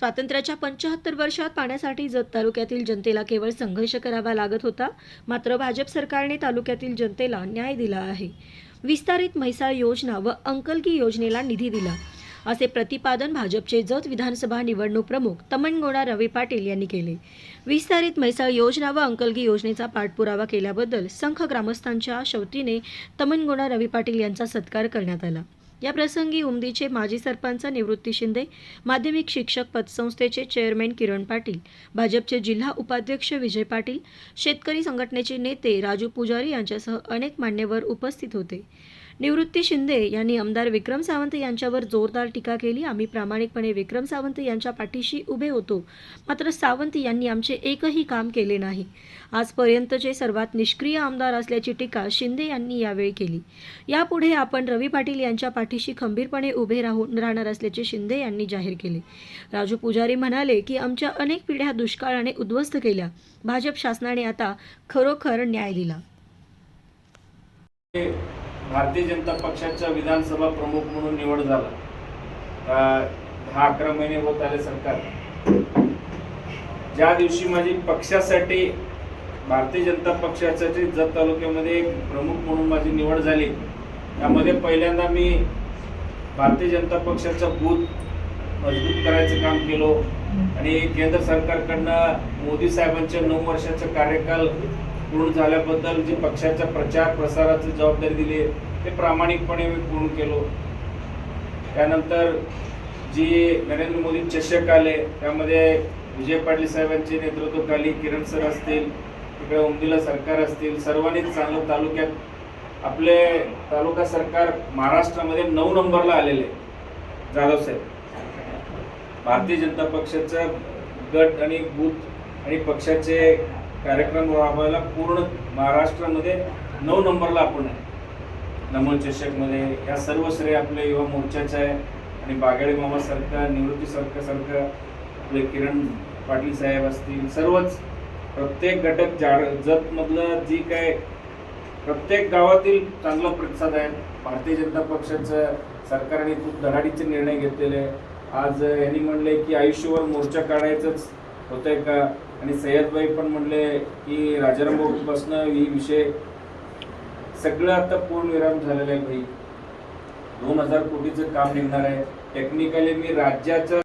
स्वातंत्र्याच्या पंचाहत्तर वर्षात पाण्यासाठी जत तालुक्यातील जनतेला केवळ संघर्ष करावा लागत होता मात्र भाजप सरकारने तालुक्यातील जनतेला न्याय दिला आहे. विस्तारित म्हैसाळ योजना व अंकलकी योजनेला निधी दिला. असे प्रतिपादन भाजपचे जत विधानसभा निवडणूक प्रमुख तमनगोडा रवी पाटील यांनी केले. विस्तारित म्हैसाळ योजना व अंकलगी योजनेचा पाठपुरावा केल्याबद्दल संख ग्रामस्थांच्या शवतीने तमनगोडा रवी पाटील यांचा सत्कार करण्यात आला. या प्रसंगी उमदीचे माजी सरपंच निवृत्ती शिंदे माध्यमिक शिक्षक पतसंस्थेचे चेअरमॅन किरण पाटील भाजपचे जिल्हा उपाध्यक्ष विजय पाटील शेतकरी संघटनेचे नेते राजू पुजारी यांच्यासह अनेक मान्यवर उपस्थित होते. निवृत्ती शिंदे यांनी आमदार विक्रम सावंत यांच्यावर जोरदार टीका केली. आम्ही प्रामाणिकपणे विक्रम सावंत यांच्या पाठीशी उभे होतो. मात्र सावंत यांनी आमचे एकही काम केले नाही. आजपर्यंतचे सर्वात निष्क्रिय आमदार असल्याची टीका शिंदे यांनी यावेळी केली. यापुढे आपण रवी पाटील यांच्या पाठी पाठीशी खंबीरपणे उभे राहून राहणार असल्याचे शिंदे यांनी जाहीर केले. राजू पुजारी म्हणाले की आमच्या अनेक पिढ्या दुष्काळाने उद्ध्वस्त केल्या. भाजप शासनाने आता खरोखर न्याय दिला. भारतीय जनता पक्षाच्या विधानसभा प्रमुख म्हणून निवड झाला. दहा अकरा महिने होत आले सरकार. ज्या दिवशी माझी पक्षासाठी भारतीय जनता पक्षासाठी जत तालुक्यामध्ये एक प्रमुख म्हणून माझी निवड झाली त्यामध्ये पहिल्यांदा मी भारतीय जनता पक्षाचा बूथ मजबूत करायचं काम केलो. आणि केंद्र सरकारकडनं मोदी साहेबांच्या नऊ वर्षाचा कार्यकाल पूर्ण झाल्याबद्दल जी पक्षाच्या प्रचार प्रसाराची जबाबदारी दिली ते प्रामाणिकपणे मी पूर्ण केलो. त्यानंतर जी नरेंद्र मोदी चषक आले त्यामध्ये विजय पाटील साहेबांचे नेतृत्वाखाली किरण सर असतील तिकडे उमदीला सरकार असतील सर्वांनीच चांगलं तालुक्यात आपले तालुका सरकार महाराष्ट्रामध्ये नऊ नंबरला आलेले जाधव साहेब. भारतीय जनता पक्षाचा गट आणि बूथ आणि पक्षाचे कार्यक्रम राबवायला पूर्ण महाराष्ट्रामध्ये नऊ नंबरला आपण आहे. नमन चषकमध्ये या सर्व श्रेय आपले युवा मोर्चाचे आहे आणि बागाडे मामा सारखं निवृत्ती सारखं आपले किरण पाटील साहेब असतील सर्वच प्रत्येक घटक जाड जतमधलं जी काय प्रत्येक गावातील चांगला प्रतिसाद आहे. भारतीय जनता पक्षाचं सरकारने खूप धडाडीचे निर्णय घेतलेले आज यांनी म्हणले की आयुष्यभर मोर्चा काढायचंच होतंय का? आणि सय्यदबाई पण म्हणले की राजाराम बसणं ही विषय सगळं आता पूर्णविराम झालेलं आहे भाई. दोन हजार कोटीचं काम निघणार आहे. टेक्निकली मी राज्याचं